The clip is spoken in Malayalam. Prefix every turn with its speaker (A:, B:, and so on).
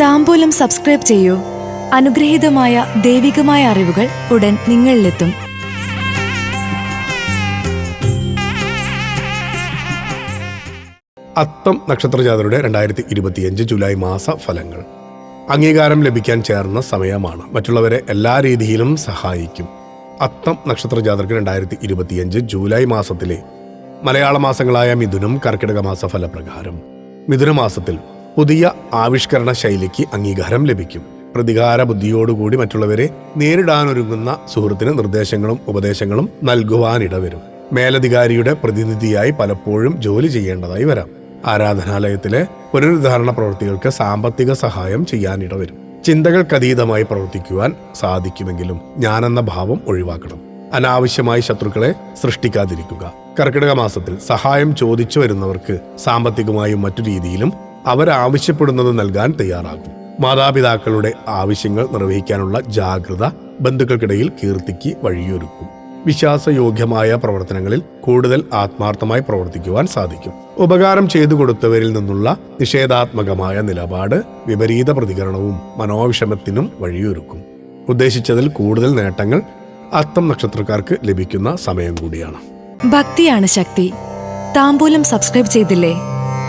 A: താമ്പൂലം സബ്സ്ക്രൈബ് ചെയ്യൂ. അനുഗ്രഹീതമായ ദൈവികമായ അറിവുകൾ ഉടൻ നിങ്ങളിലെത്തും.
B: അത്തം നക്ഷത്രജാതരുടെ രണ്ടായിരത്തി ഇരുപത്തിയഞ്ച് ജൂലൈ മാസ ഫലങ്ങൾ അംഗീകാരം ലഭിക്കാൻ ചേർന്ന സമയമാണ്. മറ്റുള്ളവരെ എല്ലാ രീതിയിലും സഹായിക്കും. അത്തം നക്ഷത്രജാതർക്ക് രണ്ടായിരത്തി ഇരുപത്തിയഞ്ച് ജൂലൈ മാസത്തിലെ മലയാള മാസങ്ങളായ മിഥുനം കർക്കിടക മാസ ഫലപ്രകാരം മിഥുന മാസത്തിൽ പുതിയ ആവിഷ്കരണ ശൈലിക്ക് അംഗീകാരം ലഭിക്കും. പ്രതികാര ബുദ്ധിയോടുകൂടി മറ്റുള്ളവരെ നേരിടാനൊരുങ്ങുന്ന സുഹൃത്തിന് നിർദ്ദേശങ്ങളും ഉപദേശങ്ങളും നൽകുവാനിടവരും. മേലധികാരിയുടെ പ്രതിനിധിയായി പലപ്പോഴും ജോലി ചെയ്യേണ്ടതായി വരാം. ആരാധനാലയത്തിലെ പുനരുദ്ധാരണ പ്രവൃത്തികൾക്ക് സാമ്പത്തിക സഹായം ചെയ്യാനിടവരും. ചിന്തകൾക്കതീതമായി പ്രവർത്തിക്കുവാൻ സാധിക്കുമെങ്കിലും ഞാനെന്ന ഭാവം ഒഴിവാക്കണം. അനാവശ്യമായി ശത്രുക്കളെ സൃഷ്ടിക്കാതിരിക്കുക. കർക്കിടക മാസത്തിൽ സഹായം ചോദിച്ചു വരുന്നവർക്ക് സാമ്പത്തികമായും മറ്റു രീതിയിലും അവരാവശ്യപ്പെടുന്നത് നൽകാൻ തയ്യാറാകും. മാതാപിതാക്കളുടെ ആവശ്യങ്ങൾ നിർവഹിക്കാനുള്ള ജാഗ്രത ബന്ധുക്കൾക്കിടയിൽ കീർത്തിക്ക് വഴിയൊരുക്കും. വിശ്വാസയോഗ്യമായ പ്രവർത്തനങ്ങളിൽ കൂടുതൽ ആത്മാർത്ഥമായി പ്രവർത്തിക്കുവാൻ സാധിക്കും. ഉപകാരം ചെയ്തു കൊടുത്തവരിൽ നിന്നുള്ള നിഷേധാത്മകമായ നിലപാട് വിപരീത പ്രതികരണവും മനോവിഷമത്തിനും വഴിയൊരുക്കും. ഉദ്ദേശിച്ചതിൽ കൂടുതൽ നേട്ടങ്ങൾ അത്തം നക്ഷത്രക്കാർക്ക് ലഭിക്കുന്ന സമയം കൂടിയാണ്.
A: ഭക്തിയാണ് ശക്തി. താമ്പൂലം സബ്സ്ക്രൈബ് ചെയ്തില്ലേ?